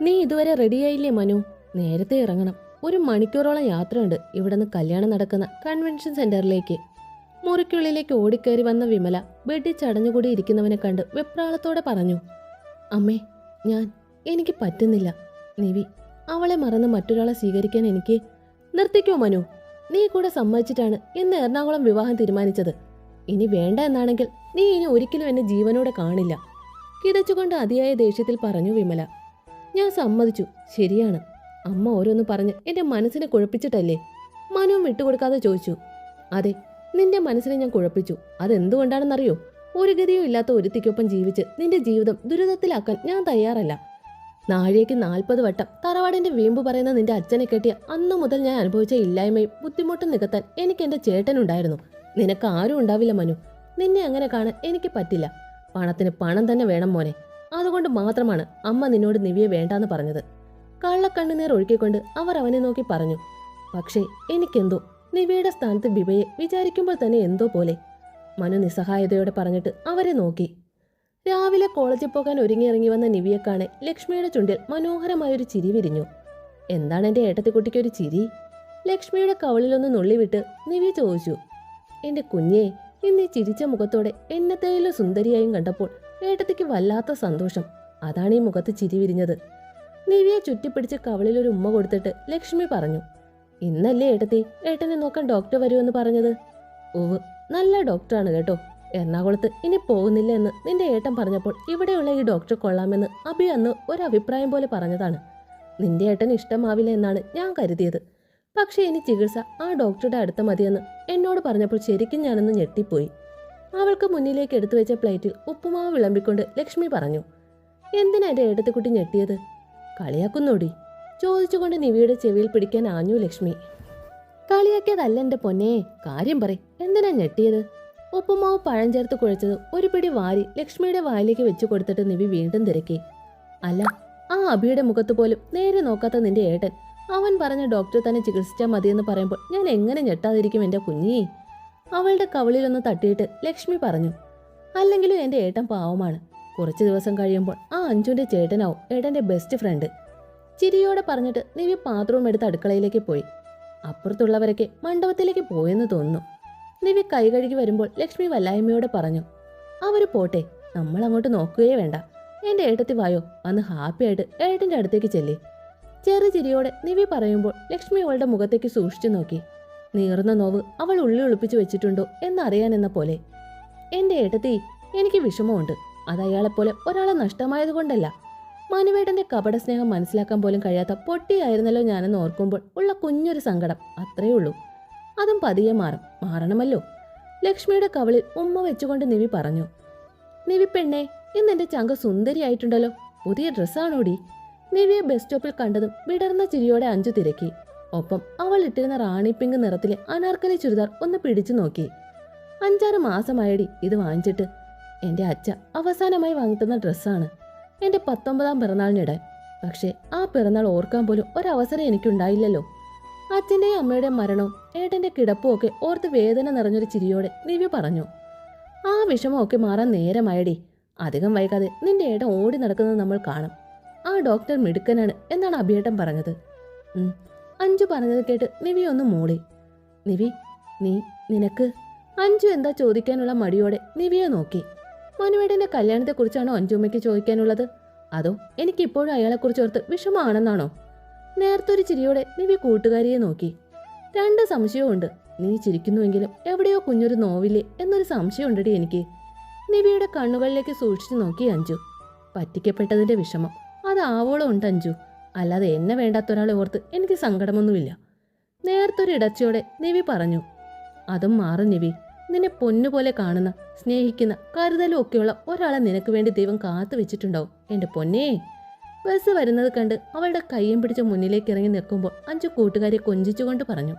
നീ ഇതുവരെ റെഡിയായില്ലേ മനു? നേരത്തെ ഇറങ്ങണം. ഒരു മണിക്കൂറോളം യാത്രയുണ്ട് ഇവിടുന്ന് കല്യാണം നടക്കുന്ന കൺവെൻഷൻ സെന്ററിലേക്ക്. മുറിക്കുള്ളിലേക്ക് ഓടിക്കയറി വന്ന വിമല ബെഡിൽ ചടഞ്ഞുകൂടി ഇരിക്കുന്നവനെ കണ്ട് വെപ്രാളത്തോടെ പറഞ്ഞു അമ്മേ ഞാൻ എനിക്ക് പറ്റുന്നില്ല. നിവി അവളെ മറന്ന് മറ്റൊരാളെ സ്വീകരിക്കാൻ എനിക്ക് നിർത്തിക്കോ മനു? നീ കൂടെ സമ്മതിച്ചിട്ടാണ് ഇന്ന് എറണാകുളം വിവാഹം തീരുമാനിച്ചത്. ഇനി വേണ്ട എന്നാണെങ്കിൽ നീ ഇനി ഒരിക്കലും എന്നെ ജീവനോടെ കാണില്ല. കിതച്ചുകൊണ്ട് അതിയായ ദേഷ്യത്തിൽ പറഞ്ഞു വിമല ഞാൻ സമ്മതിച്ചു. ശരിയാണ്. അമ്മ ഓരോന്ന് പറഞ്ഞ് എന്റെ മനസ്സിനെ കുഴപ്പിച്ചിട്ടല്ലേ? മനുവും വിട്ടുകൊടുക്കാതെ ചോദിച്ചു. അതെ നിന്റെ മനസ്സിനെ ഞാൻ കുഴപ്പിച്ചു. അതെന്തുകൊണ്ടാണെന്നറിയോ? ഒരു ഗതിയും ഇല്ലാത്ത ഒരുത്തിക്കൊപ്പം ജീവിച്ച് നിന്റെ ജീവിതം ദുരിതത്തിലാക്കാൻ ഞാൻ തയ്യാറല്ല. നാഴേക്ക് നാൽപ്പത് വട്ടം തറവാടിന്റെ വീമ്പ് പറയുന്ന നിന്റെ അച്ഛനെ കെട്ടിയ അന്നു മുതൽ ഞാൻ അനുഭവിച്ച ഇല്ലായ്മയും ബുദ്ധിമുട്ടും നികത്താൻ എനിക്ക് എന്റെ ചേട്ടനുണ്ടായിരുന്നു നിനക്ക് ആരും ഉണ്ടാവില്ല മനു. നിന്നെ അങ്ങനെ കാണാൻ എനിക്ക് പറ്റില്ല. പണത്തിന് പണം തന്നെ വേണം മോനെ. അതുകൊണ്ട് മാത്രമാണ് അമ്മ നിന്നോട് നിവിയെ വേണ്ടാന്ന് പറഞ്ഞത്. കള്ളക്കണ്ണുനീർ ഒഴുക്കിക്കൊണ്ട് അവർ അവനെ നോക്കി പറഞ്ഞു പക്ഷേ എനിക്കെന്തോ? നിവിയുടെ സ്ഥാനത്ത് ബിബയെ വിചാരിക്കുമ്പോൾ തന്നെ എന്തോ പോലെ. മനു നിസ്സഹായതയോടെ പറഞ്ഞിട്ട് അവരെ നോക്കി. രാവിലെ കോളേജിൽ പോകാൻ ഒരുങ്ങിയിറങ്ങി വന്ന നിവിയെ കാണെ ലക്ഷ്മിയുടെ ചുണ്ടിൽ മനോഹരമായൊരു ചിരി വിരിഞ്ഞു. എന്താണ് എന്റെ ഏട്ടത്തിക്കുട്ടിക്ക് ഒരു ചിരി? ലക്ഷ്മിയുടെ കവളിലൊന്ന് നുള്ളിവിട്ട് നിവി ചോദിച്ചു എന്റെ കുഞ്ഞേ ഇന്ന് ചിരിച്ച മുഖത്തോടെ എന്നത്തേലും സുന്ദരിയായും കണ്ടപ്പോൾ ഏട്ടത്തിക്ക് വല്ലാത്ത സന്തോഷം. അതാണ് ഈ മുഖത്ത് ചിരി വിരിഞ്ഞത്. നിവിയെ ചുറ്റിപ്പിടിച്ച് ഒരു ഉമ്മ കൊടുത്തിട്ട് ലക്ഷ്മി പറഞ്ഞു ഇന്നല്ലേ ഏട്ടത്തി ഏട്ടനെ നോക്കാൻ ഡോക്ടർ വരുമെന്ന് പറഞ്ഞത്? ഓവ് നല്ല ഡോക്ടറാണ് കേട്ടോ. എറണാകുളത്ത് ഇനി പോകുന്നില്ല എന്ന് നിന്റെ ഏട്ടൻ പറഞ്ഞപ്പോൾ ഇവിടെയുള്ള ഈ ഡോക്ടർ കൊള്ളാമെന്ന് അഭി അന്ന് ഒരു അഭിപ്രായം പോലെ പറഞ്ഞതാണ്. നിന്റെ ഏട്ടൻ ഇഷ്ടമാവില്ല എന്നാണ് ഞാൻ കരുതിയത്. പക്ഷേ ഇനി ചികിത്സ ആ ഡോക്ടറുടെ അടുത്ത മതിയെന്ന് എന്നോട് പറഞ്ഞപ്പോൾ ശരിക്കും ഞാനൊന്ന് ഞെട്ടിപ്പോയി. അവൾക്ക് മുന്നിലേക്ക് എടുത്തു വെച്ച പ്ലേറ്റിൽ ഉപ്പുമാവ് വിളമ്പിക്കൊണ്ട് ലക്ഷ്മി പറഞ്ഞു എന്തിനാ എന്റെ കുട്ടി ഞെട്ടിയത്? കളിയാക്കുന്നോടി? ചോദിച്ചുകൊണ്ട് നിവിയുടെ ചെവിയിൽ പിടിക്കാൻ ആഞ്ഞു ലക്ഷ്മി. കളിയാക്കിയതല്ല എന്റെ പൊന്നേ കാര്യം പറ എന്തിനാ ഞെട്ടിയത്? ഉപ്പുമാവ് പഴം ചേർത്ത് കുഴച്ചത് ഒരു പിടി വാരി ലക്ഷ്മിയുടെ വായിലേക്ക് വെച്ചു കൊടുത്തിട്ട് നിവി വീണ്ടും തിരക്കി. അല്ല ആ അഭിയുടെ മുഖത്ത് പോലും നേരെ നോക്കാത്ത നിന്റെ ഏട്ടൻ അവൻ പറഞ്ഞ ഡോക്ടർ തന്നെ ചികിത്സിച്ചാൽ മതിയെന്ന് പറയുമ്പോൾ ഞാൻ എങ്ങനെ ഞെട്ടാതിരിക്കും എന്റെ കുഞ്ഞി? അവളുടെ കവിളിലൊന്ന് തട്ടിയിട്ട് ലക്ഷ്മി പറഞ്ഞു അല്ലെങ്കിലും എന്റെ ഏട്ടൻ പാവമാണ്. കുറച്ച് ദിവസം കഴിയുമ്പോൾ ആ അഞ്ചുവിന്റെ ചേട്ടനാവും ഏട്ടന്റെ ബെസ്റ്റ് ഫ്രണ്ട് ചിരിയോടെ പറഞ്ഞിട്ട് നിവി പാത്രവും എടുത്ത് അടുക്കളയിലേക്ക് പോയി. അപ്പുറത്തുള്ളവരൊക്കെ മണ്ഡപത്തിലേക്ക് പോയെന്ന് തോന്നുന്നു. നിവി കൈ കഴുകി വരുമ്പോൾ ലക്ഷ്മി വല്ലായ്മയോടെ പറഞ്ഞു അവർ പോട്ടെ നമ്മൾ അങ്ങോട്ട് നോക്കുകയേ വേണ്ട. എന്റെ ഏട്ടത്തി വായോ അന്ന് ഹാപ്പിയായിട്ട് ഏട്ടന്റെ അടുത്തേക്ക് ചെല്ലി. ചെറു ചിരിയോടെ നിവി പറയുമ്പോൾ ലക്ഷ്മി അവളുടെ മുഖത്തേക്ക് സൂക്ഷിച്ചു നോക്കി. നീറുന്ന നോവ് അവൾ ഉള്ളി ഒളിപ്പിച്ചു വെച്ചിട്ടുണ്ടോ എന്നറിയാനെന്ന പോലെ. എന്റെ ഏട്ടത്തി എനിക്ക് വിഷമമുണ്ട്. അത് അയാളെപ്പോലെ ഒരാളെ നഷ്ടമായതുകൊണ്ടല്ല മനുവേട്ടന്റെ കപട സ്നേഹം മനസ്സിലാക്കാൻ പോലും കഴിയാത്ത പൊട്ടിയായിരുന്നല്ലോ ഞാനെന്ന് ഓർക്കുമ്പോൾ ഉള്ള കുഞ്ഞൊരു സങ്കടം. അത്രയേ ഉള്ളൂ. അതും പതിയെ മാറും. മാറണമല്ലോ. ലക്ഷ്മിയുടെ കവളിൽ ഉമ്മ വെച്ചുകൊണ്ട് നിവി പറഞ്ഞു. നിവി പെണ്ണേ ഇന്ന് എന്റെ ചങ്ക സുന്ദരിയായിട്ടുണ്ടല്ലോ. പുതിയ ഡ്രസ്സാണോടി? നിവിയെ ബസ് സ്റ്റോപ്പിൽ കണ്ടതും വിടർന്ന ചിരിയോടെ അഞ്ചു തിരക്കി. ഒപ്പം അവൾ ഇട്ടിരുന്ന റാണി പിങ്ക് നിറത്തിലെ അനാർക്കലി ചുരിദാർ ഒന്ന് പിടിച്ചു നോക്കി. അഞ്ചാറ് മാസമായടി ഇത് വാങ്ങിച്ചിട്ട്. എന്റെ അച്ഛ അവസാനമായി വാങ്ങിത്തുന്ന ഡ്രസ്സാണ്. എന്റെ പത്തൊമ്പതാം പിറന്നാളിനിടെ. പക്ഷേ ആ പിറന്നാൾ ഓർക്കാൻ പോലും ഒരവസരം എനിക്കുണ്ടായില്ലല്ലോ. അച്ഛന്റെയും അമ്മയുടെയും മരണവും ഏട്ടന്റെ കിടപ്പും ഒക്കെ ഓർത്ത് വേദന നിറഞ്ഞൊരു ചിരിയോടെ നിവ്യ പറഞ്ഞു. ആ വിഷമമൊക്കെ മാറാൻ നേരമായടി. അധികം വൈകാതെ നിന്റെ ഏട്ടൻ ഓടി നടക്കുന്നത് നമ്മൾ കാണും. ആ ഡോക്ടർ മിടുക്കനാണ് എന്നാണ് അഭിയേട്ടൻ പറഞ്ഞത്. അഞ്ചു പറഞ്ഞത് കേട്ട് നിവി ഒന്ന് മൂളി. നിവി നീ നിനക്ക് അഞ്ചു എന്താ ചോദിക്കാനുള്ള മടിയോടെ നിവിയെ നോക്കി. മനുവേടന്റെ കല്യാണത്തെക്കുറിച്ചാണോ അഞ്ചുമ്മയ്ക്ക് ചോദിക്കാനുള്ളത്? അതോ എനിക്കിപ്പോഴും അയാളെക്കുറിച്ച് ഓർത്ത് വിഷമാണെന്നാണോ നേരത്തൊരു ചിരിയോടെ നിവി കൂട്ടുകാരിയെ നോക്കി. രണ്ട് സംശയമുണ്ട് നീ ചിരിക്കുന്നുവെങ്കിലും എവിടെയോ കുഞ്ഞൊരു നോവില്ലേ എന്നൊരു സംശയമുണ്ടടി എനിക്ക്. നിവിയുടെ കണ്ണുകളിലേക്ക് സൂക്ഷിച്ചു നോക്കി അഞ്ചു. പറ്റിക്കപ്പെട്ടതിന്റെ വിഷമം. അത് ആവോളം ഉണ്ട് അഞ്ചു. അല്ലാതെ എന്നെ വേണ്ടാത്ത ഒരാളെ ഓർത്ത് എനിക്ക് സങ്കടമൊന്നുമില്ല. നേർത്തൊരു ഇടച്ചയോടെ നിവി പറഞ്ഞു അതും മാറും നിവി. നിന്നെ പൊന്നുപോലെ കാണുന്ന സ്നേഹിക്കുന്ന കരുതലും ഒക്കെയുള്ള ഒരാളെ നിനക്ക് വേണ്ടി ദൈവം കാത്തു വെച്ചിട്ടുണ്ടാവും. എന്റെ പൊന്നേ. ബസ് വരുന്നത് കണ്ട് അവളുടെ കയ്യും പിടിച്ച് മുന്നിലേക്ക് ഇറങ്ങി നിൽക്കുമ്പോൾ അഞ്ചു കൂട്ടുകാരെ കൊഞ്ചിച്ചുകൊണ്ട് പറഞ്ഞു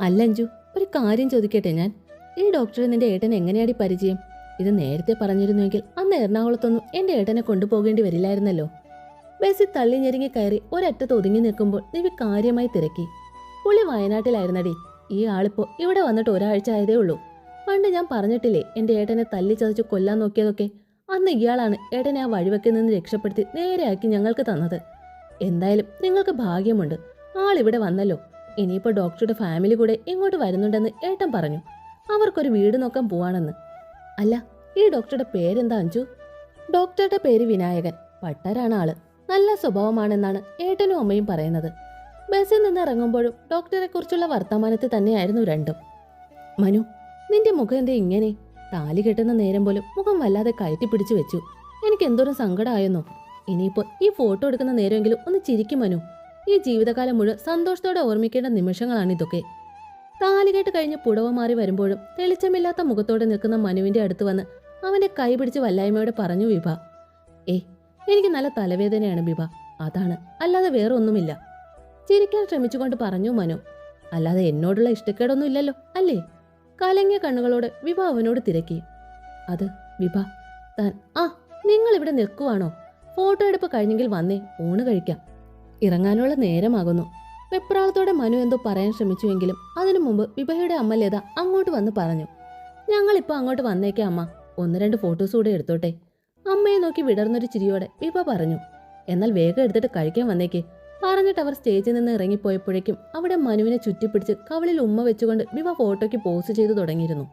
അല്ല അഞ്ചു ഒരു കാര്യം ചോദിക്കട്ടെ ഞാൻ? ഈ ഡോക്ടറെ നിന്റെ ഏട്ടൻ എങ്ങനെയാടി പരിചയം? ഇത് നേരത്തെ പറഞ്ഞിരുന്നുവെങ്കിൽ അന്ന് എറണാകുളത്തൊന്നും എന്റെ ഏട്ടനെ കൊണ്ടുപോകേണ്ടി വരില്ലായിരുന്നല്ലോ. ബസ്സിൽ തള്ളി ഞെരുങ്ങി കയറി ഒരറ്റത്ത് ഒതുങ്ങി നിൽക്കുമ്പോൾ നിവി കാര്യമായി തിരക്കി. പുള്ളി വയനാട്ടിലായിരുന്നടി. ഈ ആളിപ്പോ ഇവിടെ വന്നിട്ട് ഒരാഴ്ച ആയതേ ഉള്ളൂ. പണ്ട് ഞാൻ പറഞ്ഞിട്ടില്ലേ എന്റെ ഏട്ടനെ തല്ലി ചതച്ച് കൊല്ലാൻ നോക്കിയതൊക്കെ? അന്ന് ഇയാളാണ് ഏട്ടനെ ആ വഴിവെക്കിൽ നിന്ന് രക്ഷപ്പെടുത്തി നേരെയാക്കി ഞങ്ങൾക്ക് തന്നത്. എന്തായാലും നിങ്ങൾക്ക് ഭാഗ്യമുണ്ട്. ആളിവിടെ വന്നല്ലോ. ഇനിയിപ്പോൾ ഡോക്ടറുടെ ഫാമിലി കൂടെ ഇങ്ങോട്ട് വരുന്നുണ്ടെന്ന് ഏട്ടൻ പറഞ്ഞു. അവർക്കൊരു വീട് നോക്കാൻ പോവാണെന്ന്. അല്ല ഈ ഡോക്ടറുടെ പേരെന്താ അഞ്ചു? ഡോക്ടറുടെ പേര് വിനായകൻ. പട്ടരാണ് ആൾ. നല്ല സ്വഭാവമാണെന്നാണ് ഏട്ടനും അമ്മയും പറയുന്നത്. ബസ്സിൽ നിന്ന് ഇറങ്ങുമ്പോഴും ഡോക്ടറെ കുറിച്ചുള്ള വർത്തമാനത്തിൽ തന്നെയായിരുന്നു രണ്ടും. മനു നിന്റെ മുഖം എന്തേ ഇങ്ങനെ? താലി കെട്ടുന്ന നേരം പോലും മുഖം വല്ലാതെ കയറ്റി പിടിച്ചു വെച്ചു. എനിക്ക് എന്തോരം സങ്കടമായെന്നോ ഇനിയിപ്പോൾ ഈ ഫോട്ടോ എടുക്കുന്ന നേരമെങ്കിലും ഒന്ന് ചിരിക്കും മനു. ഈ ജീവിതകാലം മുഴുവൻ സന്തോഷത്തോടെ ഓർമ്മിക്കേണ്ട നിമിഷങ്ങളാണ് ഇതൊക്കെ. താലികെട്ട് കഴിഞ്ഞ് പുടവ മാറി വരുമ്പോഴും തെളിച്ചമില്ലാത്ത മുഖത്തോടെ നിൽക്കുന്ന മനുവിന്റെ അടുത്ത് വന്ന് അവന്റെ കൈ പിടിച്ച് വല്ലായ്മയോടെ പറഞ്ഞു വിഭ. എനിക്ക് നല്ല തലവേദനയാണ് ബിബ. അതാണ്. അല്ലാതെ വേറെ ഒന്നുമില്ല ചിരിക്കാൻ ശ്രമിച്ചുകൊണ്ട് പറഞ്ഞു മനു. അല്ലാതെ എന്നോടുള്ള ഇഷ്ടക്കേടൊന്നും ഇല്ലല്ലോ അല്ലേ? കലങ്ങിയ കണ്ണുകളോട് വിഭ അവനോട് തിരക്കി. അത് വിഭ താൻ ആ നിങ്ങൾ ഇവിടെ നിൽക്കുവാണോ? ഫോട്ടോ എടുപ്പ് കഴിഞ്ഞെങ്കിൽ വന്നേ ഊണ് കഴിക്കാം. ഇറങ്ങാനുള്ള നേരമാകുന്നു. വെപ്രാളത്തോടെ മനു എന്തോ പറയാൻ ശ്രമിച്ചുവെങ്കിലും അതിനു മുമ്പ് വിഭയുടെ അമ്മ ലത അങ്ങോട്ട് വന്ന് പറഞ്ഞു. ഞങ്ങളിപ്പോൾ അങ്ങോട്ട് വന്നേക്കാം അമ്മ. ഒന്ന് രണ്ട് ഫോട്ടോസ് കൂടെ എടുത്തോട്ടെ. അമ്മയെ നോക്കി വിടർന്നൊരു ചിരിയോടെ വിഭ പറഞ്ഞു എന്നാൽ വേഗം എടുത്തിട്ട് കഴിക്കാൻ വന്നേക്ക്. പറഞ്ഞിട്ട് അവർ സ്റ്റേജിൽ നിന്ന് ഇറങ്ങിപ്പോയപ്പോഴേക്കും അവിടെ മനുവിനെ ചുറ്റിപ്പിടിച്ച് കവളിൽ ഉമ്മ വെച്ചുകൊണ്ട് വിവ ഫോട്ടോയ്ക്ക് പോസ്റ്റ് ചെയ്തു തുടങ്ങിയിരുന്നു.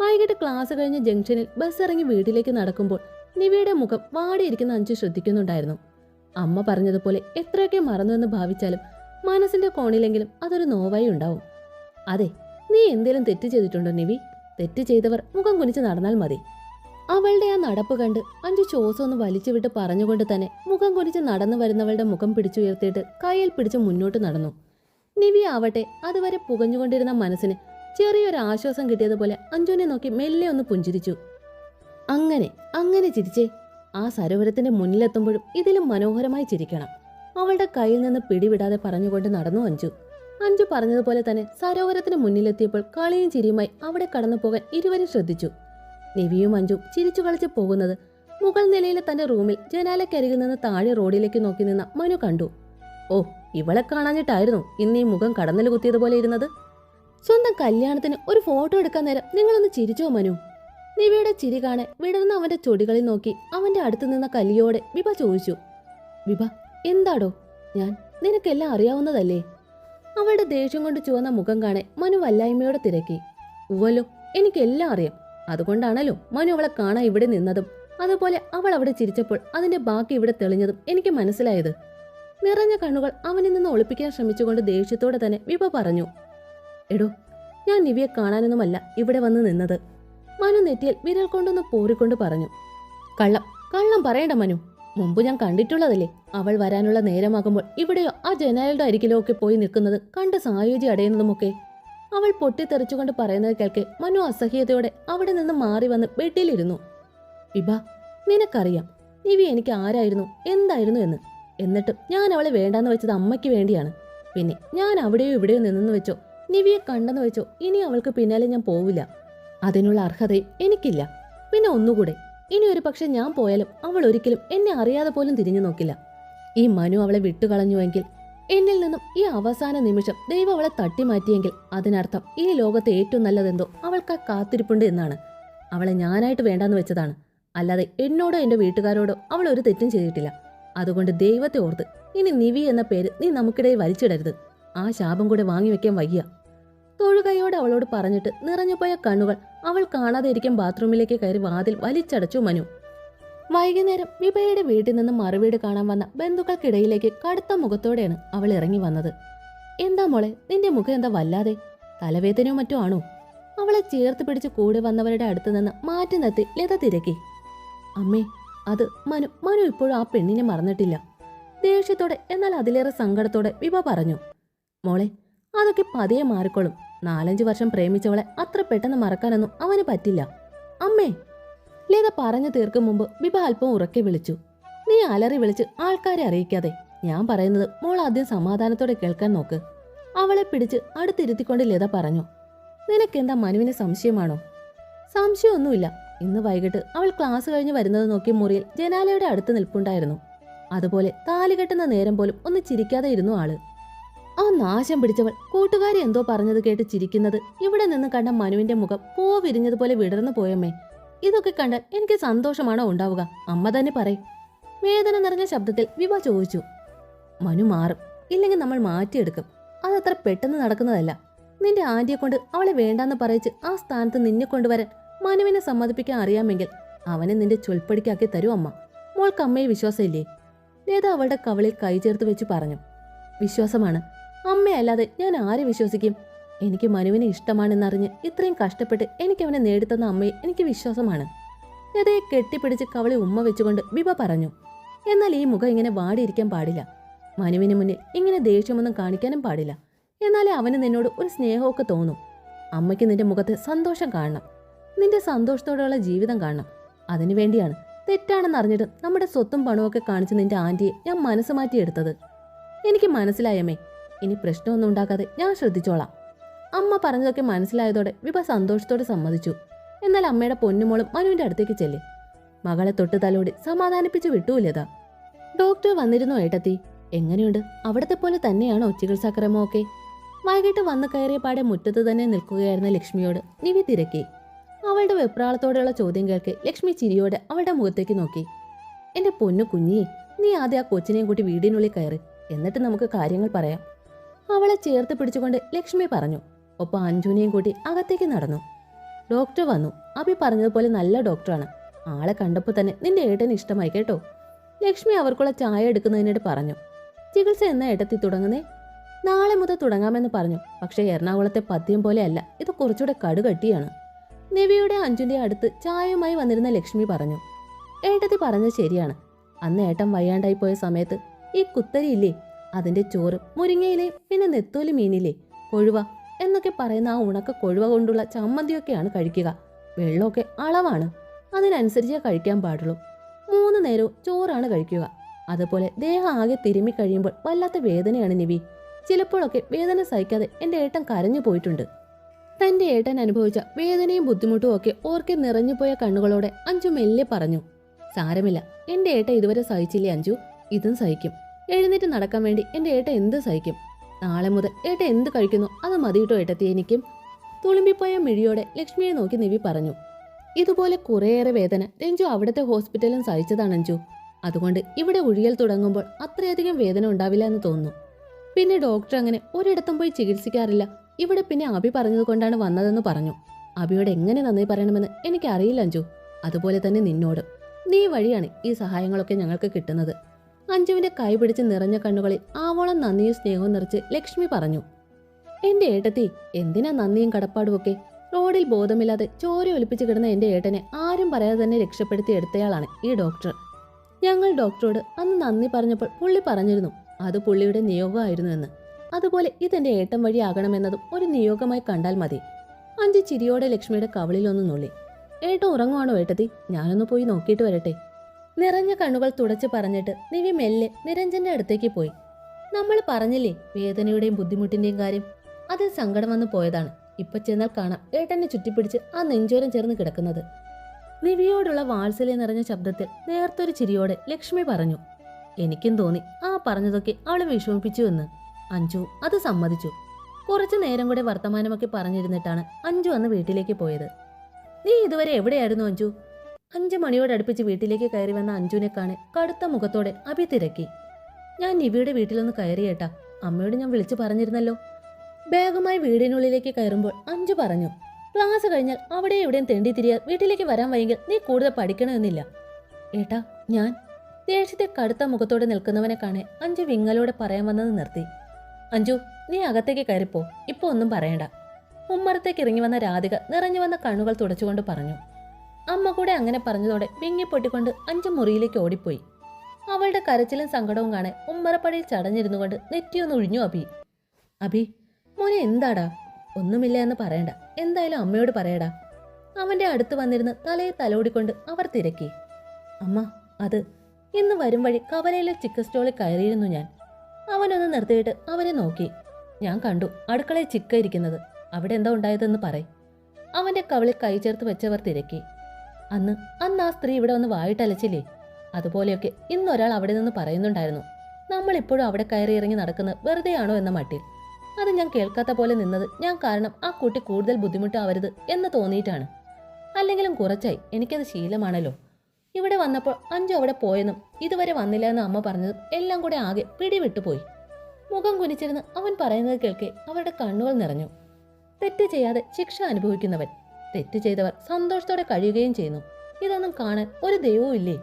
വൈകിട്ട് ക്ലാസ് കഴിഞ്ഞ ജംഗ്ഷനിൽ ബസ് ഇറങ്ങി വീട്ടിലേക്ക് നടക്കുമ്പോൾ നിവിയുടെ മുഖം വാടിയിരിക്കുന്ന അഞ്ചു ശ്രദ്ധിക്കുന്നുണ്ടായിരുന്നു. അമ്മ പറഞ്ഞതുപോലെ എത്രയൊക്കെ മറന്നുവെന്ന് ഭാവിച്ചാലും മനസ്സിന്റെ കോണിലെങ്കിലും അതൊരു നോവായി ഉണ്ടാവും. അതെ നീ എന്തേലും തെറ്റ് ചെയ്തിട്ടുണ്ടോ നിവി? തെറ്റ് ചെയ്തവർ മുഖം കുനിച്ച് നടന്നാൽ മതി. അവളുടെ ആ നടപ്പ് കണ്ട് അഞ്ചു ചോസൊന്ന് ഒന്ന് വലിച്ചു വിട്ട് പറഞ്ഞുകൊണ്ട് തന്നെ മുഖം കുനിച്ച് നടന്നു വരുന്നവളുടെ മുഖം പിടിച്ചുയർത്തിയിട്ട് കയ്യിൽ പിടിച്ച് മുന്നോട്ട് നടന്നു. നിവി ആവട്ടെ അതുവരെ പുകഞ്ഞുകൊണ്ടിരുന്ന മനസ്സിന് ചെറിയൊരു ആശ്വാസം കിട്ടിയതുപോലെ അഞ്ജുവിനെ നോക്കി മെല്ലെ ഒന്ന് പുഞ്ചിരിച്ചു. അങ്ങനെ അങ്ങനെ ചിരിച്ചേ. ആ സരോവരത്തിന്റെ മുന്നിലെത്തുമ്പോഴും ഇതിലും മനോഹരമായി ചിരിക്കണം. അവളുടെ കയ്യിൽ നിന്ന് പിടിവിടാതെ പറഞ്ഞുകൊണ്ട് നടന്നു അഞ്ജു. അഞ്ജു പറഞ്ഞതുപോലെ തന്നെ സരോവരത്തിന് മുന്നിലെത്തിയപ്പോൾ കളിയും ചിരിയുമായി അവിടെ കടന്നു പോകാൻ ഇരുവരും ശ്രദ്ധിച്ചു. നിവിയും അഞ്ജും ചിരിച്ചു കളിച്ച് പോകുന്നത് മുകൾ നിലയിലെ തന്റെ റൂമിൽ ജനാലക്കരികിൽ നിന്ന് താഴെ റോഡിലേക്ക് നോക്കി നിന്ന മനു കണ്ടു. ഓ ഇവളെ കാണാഞ്ഞിട്ടായിരുന്നു ഇന്ന് ഈ മുഖം കടന്നൽ കുത്തിയതുപോലെ ഇരുന്നത്. സ്വന്തം കല്യാണത്തിന് ഒരു ഫോട്ടോ എടുക്കാൻ നേരം നിങ്ങളൊന്ന് ചിരിച്ചോ മനു? നിവിയുടെ ചിരി കാണെ വിടർന്ന അവന്റെ ചൊടികളിൽ നോക്കി അവന്റെ അടുത്ത് നിന്ന കല്ലിയോടെ വിഭ ചോദിച്ചു. വിഭ എന്താടോ? ഞാൻ നിനക്കെല്ലാം അറിയാവുന്നതല്ലേ? അവളുടെ ദേഷ്യം കൊണ്ട് ചുവന്ന മുഖം കാണെ മനു വല്ലായ്മയോടെ തിരക്കി. ഉവ്വല്ലോ എനിക്കെല്ലാം അറിയാം. അതുകൊണ്ടാണല്ലോ മനു അവളെ കാണാൻ ഇവിടെ നിന്നതും. അതുപോലെ അവൾ അവിടെ ചിരിച്ചപ്പോൾ അതിന്റെ ബാക്കി ഇവിടെ തെളിഞ്ഞതും എനിക്ക് മനസ്സിലായത്. നിറഞ്ഞ കണ്ണുകൾ അവനിൽ നിന്ന് ഒളിപ്പിക്കാൻ ശ്രമിച്ചുകൊണ്ട് ദേഷ്യത്തോടെ തന്നെ വിഭ പറഞ്ഞു എടോ ഞാൻ നിവിയെ കാണാനൊന്നുമല്ല ഇവിടെ വന്ന് നിന്നത്. മനു നെറ്റിയിൽ വിരൽ കൊണ്ടൊന്ന് പോറിക്കൊണ്ട് പറഞ്ഞു കള്ളം കള്ളം പറയണ്ട മനു. മുമ്പ് ഞാൻ കണ്ടിട്ടുള്ളതല്ലേ അവൾ വരാനുള്ള നേരമാകുമ്പോൾ ഇവിടെയോ ആ ജനാലയുടെ അരികിലോ ഒക്കെ പോയി നിൽക്കുന്നത് കണ്ട് സായുജി അടയുന്നതുമൊക്കെ? അവൾ പൊട്ടിത്തെറിച്ചുകൊണ്ട് പറയുന്നത് കേൾക്കെ മനു അസഹ്യതയോടെ അവിടെ നിന്ന് മാറി വന്ന് ബെഡിലിരുന്നു. വിഭ നിനക്കറിയാം നിവി എനിക്ക് ആരായിരുന്നു എന്തായിരുന്നു എന്ന്. എന്നിട്ടും ഞാൻ അവളെ വേണ്ടാന്ന് വെച്ചത് അമ്മയ്ക്ക് വേണ്ടിയാണ്. പിന്നെ ഞാൻ അവിടെയോ ഇവിടെയോ നിന്നെന്ന് വെച്ചോ നിവിയെ കണ്ടെന്ന് വെച്ചോ ഇനി അവൾക്ക് പിന്നാലെ ഞാൻ പോവില്ല. അതിനുള്ള അർഹതയും എനിക്കില്ല. പിന്നെ ഒന്നുകൂടെ ഇനി ഒരു പക്ഷെ ഞാൻ പോയാലും അവൾ ഒരിക്കലും എന്നെ അറിയാതെ പോലും തിരിഞ്ഞു നോക്കില്ല. ഈ മനു അവളെ വിട്ടുകളഞ്ഞുവെങ്കിൽ എന്നിൽ നിന്നും ഈ അവസാന നിമിഷം ദൈവം അവളെ തട്ടിമാറ്റിയെങ്കിൽ അതിനർത്ഥം ഈ ലോകത്തെ ഏറ്റവും നല്ലതെന്തോ അവൾക്ക് ആ കാത്തിരിപ്പുണ്ട് എന്നാണ്. അവളെ ഞാനായിട്ട് വേണ്ടാന്ന് വെച്ചതാണ്. അല്ലാതെ എന്നോടോ എന്റെ വീട്ടുകാരോടോ അവൾ ഒരു തെറ്റും ചെയ്തിട്ടില്ല. അതുകൊണ്ട് ദൈവത്തെ ഓർത്ത് ഇനി നിവി എന്ന പേര് നീ നമുക്കിടയിൽ വലിച്ചിടരുത്. ആ ശാപം കൂടെ വാങ്ങിവെക്കാൻ വയ്യ. തൊഴുകയോടെ അവളോട് പറഞ്ഞിട്ട് നിറഞ്ഞുപോയ കണ്ണുകൾ അവൾ കാണാതെ ഇരിക്കാൻ ബാത്റൂമിലേക്ക് കയറി വാതിൽ വലിച്ചടച്ചു മനു. വൈകുന്നേരം വിഭയുടെ വീട്ടിൽ നിന്ന് മറുവീട് കാണാൻ വന്ന ബന്ധുക്കൾക്കിടയിലേക്ക് കടുത്ത മുഖത്തോടെയാണ് അവൾ ഇറങ്ങി വന്നത്. എന്താ മോളെ നിന്റെ മുഖം എന്താ വല്ലാതെ? തലവേദനയോ മറ്റോ ആണോ? അവളെ ചേർത്ത് പിടിച്ച് കൂടെ വന്നവരുടെ അടുത്ത് നിന്ന് മാറ്റി നിർത്തി ലത തിരക്കി. അമ്മേ അത് മനു മനു ഇപ്പോഴും ആ പെണ്ണിനെ മറന്നിട്ടില്ല. ദേഷ്യത്തോടെ എന്നാൽ അതിലേറെ സങ്കടത്തോടെ വിഭ പറഞ്ഞു മോളെ അതൊക്കെ പതിയെ മാറിക്കോളും. നാലഞ്ച് വർഷം പ്രേമിച്ചവളെ അത്ര പെട്ടെന്ന് മറക്കാനൊന്നും അവന് പറ്റില്ല. അമ്മേ ലത പറഞ്ഞു തീർക്കും മുമ്പ് ബിബ അല്പം ഉറക്കെ വിളിച്ചു. നീ അലറി വിളിച്ച് ആൾക്കാരെ അറിയിക്കാതെ. ഞാൻ പറയുന്നത് മോൾ ആദ്യം സമാധാനത്തോടെ കേൾക്കാൻ നോക്ക്. അവളെ പിടിച്ച് അടുത്തിരുത്തിക്കൊണ്ട് ലത പറഞ്ഞു നിനക്കെന്താ മനുവിന് സംശയമാണോ? സംശയമൊന്നുമില്ല. ഇന്ന് വൈകിട്ട് അവൾ ക്ലാസ് കഴിഞ്ഞ് വരുന്നത് നോക്കി മുറിയിൽ ജനാലയുടെ അടുത്ത് നിൽപ്പുണ്ടായിരുന്നു. അതുപോലെ താലി കെട്ടുന്ന നേരം പോലും ഒന്ന് ചിരിക്കാതെ ഇരുന്നു ആൾ. ആ നാശം പിടിച്ചവൾ കൂട്ടുകാരി എന്തോ പറഞ്ഞത് കേട്ട് ചിരിക്കുന്നത് ഇവിടെ നിന്ന് കണ്ട മനുവിന്റെ മുഖം പൂ വിരിഞ്ഞതുപോലെ വിടർന്നു പോയമ്മേ. ഇതൊക്കെ കണ്ടാൽ എനിക്ക് സന്തോഷമാണോ ഉണ്ടാവുക? അമ്മ തന്നെ പറയും. വേദന നിറഞ്ഞ ശബ്ദത്തിൽ വിവ ചോദിച്ചു. മനു മാറും. ഇല്ലെങ്കിൽ നമ്മൾ മാറ്റിയെടുക്കും. അതത്ര പെട്ടെന്ന് നടക്കുന്നതല്ല. നിന്റെ ആന്റിയെ കൊണ്ട് അവളെ വേണ്ടാന്ന് പറയിച്ച് ആ സ്ഥാനത്ത് നിന്നെ കൊണ്ടുവരാൻ മനുവിനെ സമ്മതിപ്പിക്കാൻ അറിയാമെങ്കിൽ അവനെ നിന്റെ ചൊൽപ്പടിക്കാക്കി തരൂ അമ്മ. മോൾക്ക് അമ്മയെ വിശ്വാസമില്ലേ? ലത അവളുടെ കവളിൽ കൈ ചേർത്ത് വെച്ച് പറഞ്ഞു. വിശ്വാസമാണ്. അമ്മയല്ലാതെ ഞാൻ ആരെ വിശ്വസിക്കും? എനിക്ക് മനുവിനെ ഇഷ്ടമാണെന്നറിഞ്ഞ് ഇത്രയും കഷ്ടപ്പെട്ട് എനിക്ക് അവനെ നേടിത്തന്ന അമ്മയെ എനിക്ക് വിശ്വാസമാണ്. ഗതയെ കെട്ടിപ്പിടിച്ച് കവളി ഉമ്മ വെച്ചുകൊണ്ട് ബിബ പറഞ്ഞു എന്നാൽ ഈ മുഖം ഇങ്ങനെ വാടിയിരിക്കാൻ പാടില്ല. മനുവിന് മുന്നിൽ ഇങ്ങനെ ദേഷ്യമൊന്നും കാണിക്കാനും പാടില്ല. എന്നാലേ അവന് നിന്നോട് ഒരു സ്നേഹമൊക്കെ തോന്നും. അമ്മയ്ക്ക് നിന്റെ മുഖത്ത് സന്തോഷം കാണണം. നിന്റെ സന്തോഷത്തോടെയുള്ള ജീവിതം കാണണം. അതിനു വേണ്ടിയാണ് തെറ്റാണെന്ന് അറിഞ്ഞിട്ട് നമ്മുടെ സ്വത്തും പണമൊക്കെ കാണിച്ച് നിന്റെ ആന്റിയെ ഞാൻ മനസ്സ് മാറ്റിയെടുത്തത്. എനിക്ക് മനസ്സിലായമ്മേ ഇനി പ്രശ്നമൊന്നും ഉണ്ടാക്കാതെ ഞാൻ ശ്രദ്ധിച്ചോളാം. അമ്മ പറഞ്ഞതൊക്കെ മനസ്സിലായതോടെ വിഭ സന്തോഷത്തോടെ സമ്മതിച്ചു. എന്നാൽ അമ്മയുടെ പൊന്നുമോളും മനുവിന്റെ അടുത്തേക്ക് ചെല്ലി. മകളെ തൊട്ട് തലോടി സമാധാനിപ്പിച്ചു വിട്ടൂലതാ ഡോക്ടർ വന്നിരുന്നു ഏട്ടത്തി? എങ്ങനെയുണ്ട്? അവിടത്തെ പോലെ തന്നെയാണോ ചികിത്സാക്രമമൊക്കെ? വൈകിട്ട് വന്നു കയറിയ പാടെ മുറ്റത്ത് തന്നെ നിൽക്കുകയായിരുന്ന ലക്ഷ്മിയോട് നിവി തിരക്കി. അവളുടെ വെപ്രാളത്തോടെയുള്ള ചോദ്യം കേൾക്കെ ലക്ഷ്മി ചിരിയോടെ അവളുടെ മുഖത്തേക്ക് നോക്കി. എന്റെ പൊന്നു കുഞ്ഞി നീ ആദ്യം ആ കൊച്ചിനെയും കൂട്ടി വീടിനുള്ളിൽ കയറി. എന്നിട്ട് നമുക്ക് കാര്യങ്ങൾ പറയാം. അവളെ ചേർത്ത് പിടിച്ചുകൊണ്ട് ലക്ഷ്മി പറഞ്ഞു. ഒപ്പം അഞ്ജുനെയും കൂട്ടി അകത്തേക്ക് നടന്നു. ഡോക്ടർ വന്നു. അഭി പറഞ്ഞതുപോലെ നല്ല ഡോക്ടറാണ്. ആളെ കണ്ടപ്പോൾ തന്നെ നിന്റെ ഏട്ടന് ഇഷ്ടമായി കേട്ടോ. ലക്ഷ്മി അവർക്കുള്ള ചായ എടുക്കുന്നതിനോട് പറഞ്ഞു. ചികിത്സ എന്ന ഏട്ടത്തി തുടങ്ങുന്നേ? നാളെ മുതൽ തുടങ്ങാമെന്ന് പറഞ്ഞു. പക്ഷേ എറണാകുളത്തെ പദ്യം പോലെയല്ല ഇത് കുറച്ചുകൂടെ കടുകട്ടിയാണ്. നിവിയുടെ അഞ്ജുന്റെ അടുത്ത് ചായയുമായി വന്നിരുന്ന ലക്ഷ്മി പറഞ്ഞു. ഏട്ടത്തി പറഞ്ഞത് ശരിയാണ്. അന്ന് ഏട്ടൻ വയ്യാണ്ടായി പോയ സമയത്ത് ഈ കുത്തരിയില്ലേ? അതിന്റെ ചോറ് മുരിങ്ങയിലെ പിന്നെ നെത്തോലി മീനില്ലേ? കൊഴുവ എന്നൊക്കെ പറയുന്ന ആ ഉണക്ക കൊഴുവ കൊണ്ടുള്ള ചമ്മന്തിയൊക്കെയാണ് കഴിക്കുക. വെള്ളമൊക്കെ അളവാണ്. അതിനനുസരിച്ചേ കഴിക്കാൻ പാടുള്ളൂ. മൂന്ന് നേരവും ചോറാണ് കഴിക്കുക. അതുപോലെ ദേഹം ആകെ തിരുമ്മി കഴിയുമ്പോൾ വല്ലാത്ത വേദനയാണ് നിവി. ചിലപ്പോഴൊക്കെ വേദന സഹിക്കാതെ എന്റെ ഏട്ടൻ കരഞ്ഞു പോയിട്ടുണ്ട്. തന്റെ ഏട്ടൻ അനുഭവിച്ച വേദനയും ബുദ്ധിമുട്ടും ഒക്കെ ഓർക്കെ നിറഞ്ഞുപോയ കണ്ണുകളോടെ അഞ്ചു മെല്ലെ പറഞ്ഞു സാരമില്ല. എന്റെ ഏട്ട ഇതുവരെ സഹിച്ചില്ലേ അഞ്ചു ഇതും സഹിക്കും. എഴുന്നേറ്റ് നടക്കാൻ വേണ്ടി എന്റെ ഏട്ട എന്ത് സഹിക്കും? നാളെ മുതൽ ഏട്ട എന്ത് കഴിക്കുന്നു അത് മതിയിട്ടോ ഏട്ടത്തി എനിക്കും. തുളുമ്പിപ്പോയ മിഴിയോടെ ലക്ഷ്മിയെ നോക്കി നിവി പറഞ്ഞു. ഇതുപോലെ കുറേയേറെ വേദന രഞ്ജു അവിടുത്തെ ഹോസ്പിറ്റലും സഹിച്ചതാണ് അഞ്ജു. അതുകൊണ്ട് ഇവിടെ ഒഴിയൽ തുടങ്ങുമ്പോൾ അത്രയധികം വേദന ഉണ്ടാവില്ല എന്ന് തോന്നുന്നു. പിന്നെ ഡോക്ടർ അങ്ങനെ ഒരിടത്തും പോയി ചികിത്സിക്കാറില്ല. ഇവിടെ പിന്നെ അഭി പറഞ്ഞതുകൊണ്ടാണ് വന്നതെന്ന് പറഞ്ഞു. അഭിയോട് എങ്ങനെ നന്ദി പറയണമെന്ന് എനിക്കറിയില്ല അഞ്ചു അതുപോലെ തന്നെ നിന്നോട്. നീ വഴിയാണ് ഈ സഹായങ്ങളൊക്കെ ഞങ്ങൾക്ക് കിട്ടുന്നത്. അഞ്ജുവിന്റെ കൈപിടിച്ച് നിറഞ്ഞ കണ്ണുകളിൽ ആവോളം നന്ദിയും സ്നേഹവും നിറച്ച് ലക്ഷ്മി പറഞ്ഞു എന്റെ ഏട്ടത്തി എന്തിനാ നന്ദിയും കടപ്പാടുമൊക്കെ? റോഡിൽ ബോധമില്ലാതെ ചോര ഒലിപ്പിച്ച് കിടന്ന എന്റെ ഏട്ടനെ ആരും പറയാതെ തന്നെ രക്ഷപ്പെടുത്തി എടുത്തയാളാണ് ഈ ഡോക്ടർ. ഞങ്ങൾ ഡോക്ടറോട് അന്ന് നന്ദി പറഞ്ഞപ്പോൾ പുള്ളി പറഞ്ഞിരുന്നു അത് പുള്ളിയുടെ നിയോഗമായിരുന്നു എന്ന്. അതുപോലെ ഇതെന്റെ ഏട്ടൻ വഴിയാകണമെന്നതും ഒരു നിയോഗമായി കണ്ടാൽ മതി. അഞ്ച് ചിരിയോടെ ലക്ഷ്മിയുടെ കവളിലൊന്ന് നുള്ളി ഏട്ടം ഉറങ്ങുവാണോ ഏട്ടത്തി? ഞാനൊന്ന് പോയി നോക്കിയിട്ട് വരട്ടെ. നിറഞ്ഞ കണ്ണുകൾ തുടച്ചു പറഞ്ഞിട്ട് നിവി മെല്ലെ നിരഞ്ജന്റെ അടുത്തേക്ക് പോയി. നമ്മൾ പറഞ്ഞില്ലേ വേദനയുടെയും ബുദ്ധിമുട്ടിന്റെയും കാര്യം? അതിൽ സങ്കടം വന്നു പോയതാണ്. ഇപ്പൊ ചെന്നാൽ കാണാം ഏട്ടനെ ചുറ്റിപ്പിടിച്ച് ആ നെഞ്ചോരം ചേർന്ന് കിടക്കുന്നത്. നിവിയോടുള്ള വാത്സല്യം നിറഞ്ഞ ശബ്ദത്തിൽ നേർത്തൊരു ചിരിയോടെ ലക്ഷ്മി പറഞ്ഞു എനിക്കും തോന്നി ആ പറഞ്ഞതൊക്കെ അവളെ വിഷമിപ്പിച്ചു എന്ന്. അഞ്ജു അത് സമ്മതിച്ചു. കുറച്ചു നേരം കൂടെ വർത്തമാനമൊക്കെ പറഞ്ഞിരുന്നിട്ടാണ് അഞ്ജു അന്ന് വീട്ടിലേക്ക് പോയത്. നീ ഇതുവരെ എവിടെയായിരുന്നു അഞ്ജു? അഞ്ചു മണിയോടടുപ്പിച്ച് വീട്ടിലേക്ക് കയറി വന്ന അഞ്ജുവിനെ കാണെ കടുത്ത മുഖത്തോടെ അഭി തിരക്കി. ഞാൻ നിവിയുടെ വീട്ടിലൊന്ന് കയറിയേട്ടാ അമ്മയോട് ഞാൻ വിളിച്ചു പറഞ്ഞിരുന്നല്ലോ. ബാഗുമായി വീടിനുള്ളിലേക്ക് കയറുമ്പോൾ അഞ്ചു പറഞ്ഞു ക്ലാസ് കഴിഞ്ഞാൽ അവിടെ എവിടെയും തെണ്ടി തിരിയാൽ വീട്ടിലേക്ക് വരാൻ വയ്യെങ്കിൽ നീ കൂടുതൽ പഠിക്കണമെന്നില്ല. ഏട്ടാ ഞാൻ? ദേഷ്യത്തെ കടുത്ത മുഖത്തോടെ നിൽക്കുന്നവനെ കാണെ അഞ്ചു വിങ്ങലോടെ പറയാൻ വന്നത് നിർത്തി. അഞ്ചു നീ അകത്തേക്ക് കയറിപ്പോ. ഇപ്പൊ ഒന്നും പറയണ്ട. ഉമ്മറത്തേക്ക് ഇറങ്ങി വന്ന രാധിക നിറഞ്ഞു വന്ന കണ്ണുകൾ തുടച്ചുകൊണ്ട് പറഞ്ഞു. അമ്മ കൂടെ അങ്ങനെ പറഞ്ഞതോടെ വിങ്ങിപ്പൊട്ടിക്കൊണ്ട് അഞ്ചു മുറിയിലേക്ക് ഓടിപ്പോയി. അവളുടെ കരച്ചിലും സങ്കടവും കാണെ ഉമ്മറപ്പടിയിൽ ചടഞ്ഞിരുന്നു കൊണ്ട് നെറ്റിയൊന്ന് ഒഴിഞ്ഞു അഭി. അഭി മോനെ എന്താടാ? ഒന്നുമില്ല എന്ന് പറയണ്ട. എന്തായാലും അമ്മയോട് പറയടാ. അവന്റെ അടുത്ത് വന്നിരുന്ന് തലയെ തലോടിക്കൊണ്ട് അവർ തിരക്കി. അമ്മ അത് ഇന്ന് വരും വഴി കവലയിലെ ചിക്കൻ സ്റ്റോളിൽ കയറിയിരുന്നു ഞാൻ. അവനൊന്ന് നിർത്തിയിട്ട് അവനെ നോക്കി. ഞാൻ കണ്ടു അടുക്കളയിൽ ചിക്ക ഇരിക്കുന്നത്. അവിടെ എന്താ ഉണ്ടായതെന്ന് പറയും. അവന്റെ കവളിൽ കൈ ചേർത്ത് വെച്ചവർ തിരക്കി. അന്ന് അന്ന് ആ സ്ത്രീ ഇവിടെ ഒന്ന് വായിട്ടലച്ചില്ലേ അതുപോലെയൊക്കെ ഇന്നൊരാൾ അവിടെ നിന്ന് പറയുന്നുണ്ടായിരുന്നു. നമ്മളിപ്പോഴും അവിടെ കയറി ഇറങ്ങി നടക്കുന്നത് വെറുതെയാണോ എന്ന മട്ടിൽ. അത് ഞാൻ കേൾക്കാത്ത പോലെ നിന്നത് ഞാൻ കാരണം ആ കുട്ടി കൂടുതൽ ബുദ്ധിമുട്ടാവരുത് എന്ന് തോന്നിയിട്ടാണ്. അല്ലെങ്കിലും കുറച്ചായി എനിക്കത് ശീലമാണല്ലോ. ഇവിടെ വന്നപ്പോൾ അഞ്ചു അവിടെ പോയെന്നും ഇതുവരെ വന്നില്ല എന്ന് അമ്മ പറഞ്ഞതും എല്ലാം കൂടെ ആകെ പിടിവിട്ടുപോയി മുഖം കുനിച്ചിരുന്ന് അവൻ പറയുന്നത് കേൾക്കെ അവരുടെ കണ്ണുകൾ നിറഞ്ഞു. തെറ്റ് ചെയ്യാതെ ശിക്ഷ അനുഭവിക്കുന്നവൻ തെറ്റ് ചെയ്തവർ സന്തോഷത്തോടെ കഴിയുകയും ചെയ്യുന്നു. ഇതൊന്നും കാണാൻ ഒരു ദൈവവും ഇല്ലേ?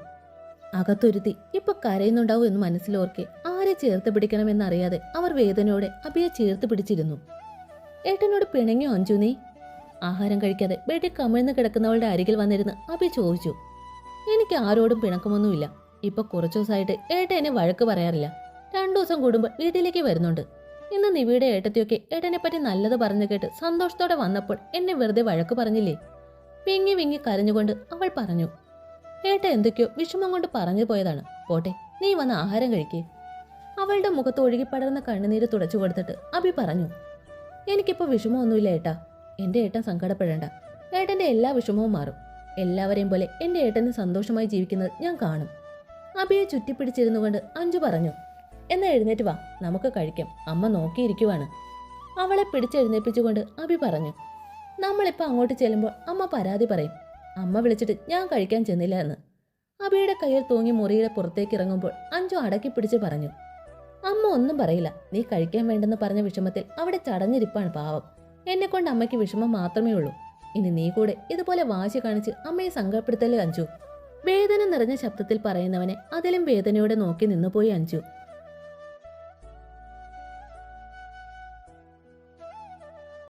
അകത്തൊരുത്തി ഇപ്പൊ കരയുന്നുണ്ടാവും എന്ന് മനസ്സിലോർക്കെ ആരെ ചേർത്ത് പിടിക്കണമെന്നറിയാതെ അവർ വേദനയോടെ അഭിയെ ചേർത്ത് പിടിച്ചിരുന്നു. ഏട്ടനോട് പിണങ്ങിയോ അഞ്ചു നീ? ആഹാരം കഴിക്കാതെ ബെഡിൽ കമിഴ്ന്ന് കിടക്കുന്നവളുടെ അരികിൽ വന്നിരുന്ന് അഭി ചോദിച്ചു. എനിക്ക് ആരോടും പിണക്കമൊന്നുമില്ല. ഇപ്പൊ കുറച്ചു ദിവസമായിട്ട് ഏട്ടനെ വഴക്ക് പറയാറില്ല. രണ്ടു ദിവസം കൂടുമ്പോൾ വീട്ടിലേക്ക് വരുന്നുണ്ട്. ഇന്ന് നിവിയുടെ ഏട്ടത്തിയൊക്കെ ഏട്ടനെ പറ്റി നല്ലത് പറഞ്ഞു കേട്ട് സന്തോഷത്തോടെ വന്നപ്പോൾ എന്നെ വെറുതെ വഴക്ക് പറഞ്ഞില്ലേ? വിങ്ങി വിങ്ങി കരഞ്ഞുകൊണ്ട് അവൾ പറഞ്ഞു ഏട്ട എന്തൊക്കെയോ വിഷമം കൊണ്ട് പറഞ്ഞു പോയതാണ്. പോട്ടെ നീ വന്ന് ആഹാരം കഴിക്കേ. അവളുടെ മുഖത്ത് ഒഴുകിപ്പടർന്ന കണ്ണുനീര് തുടച്ചു കൊടുത്തിട്ട് അഭി പറഞ്ഞു എനിക്കിപ്പോ വിഷമമൊന്നുമില്ല ഏട്ടാ. എന്റെ ഏട്ടൻ സങ്കടപ്പെടേണ്ട. ഏട്ടന്റെ എല്ലാ വിഷമവും മാറും. എല്ലാവരെയും പോലെ എന്റെ ഏട്ടന് സന്തോഷമായി ജീവിക്കുന്നത് ഞാൻ കാണും. അഭിയെ ചുറ്റിപ്പിടിച്ചിരുന്നുകൊണ്ട് അഞ്ചു പറഞ്ഞു എന്നാ എഴുന്നേറ്റ് വാ നമുക്ക് കഴിക്കാം. അമ്മ നോക്കിയിരിക്കുവാണ്. അവളെ പിടിച്ചെഴുന്നേൽപ്പിച്ചുകൊണ്ട് അഭി പറഞ്ഞു നമ്മളിപ്പോൾ അങ്ങോട്ട് ചെല്ലുമ്പോൾ അമ്മ പരാതി പറയും. അമ്മ വിളിച്ചിട്ട് ഞാൻ കഴിക്കാൻ ചെന്നില്ല എന്ന്. അബിയുടെ കയ്യിൽ തൂങ്ങി മുറിയുടെ പുറത്തേക്ക് ഇറങ്ങുമ്പോൾ അഞ്ചു അടക്കി പിടിച്ച് പറഞ്ഞു അമ്മ ഒന്നും പറയില്ല. നീ കഴിക്കാൻ വേണ്ടെന്ന് പറഞ്ഞ വിഷമത്തിൽ അവിടെ ചടഞ്ഞിരിപ്പാണ് പാവം. എന്നെ കൊണ്ട് അമ്മയ്ക്ക് വിഷമം മാത്രമേ ഉള്ളൂ. ഇനി നീ കൂടെ ഇതുപോലെ വാശി കാണിച്ച് അമ്മയെ സങ്കടപ്പെടുത്തൽ അഞ്ചു വേദന നിറഞ്ഞ ശബ്ദത്തിൽ പറയുന്നവനെ അതിലും വേദനയോടെ നോക്കി നിന്നുപോയി അഞ്ചു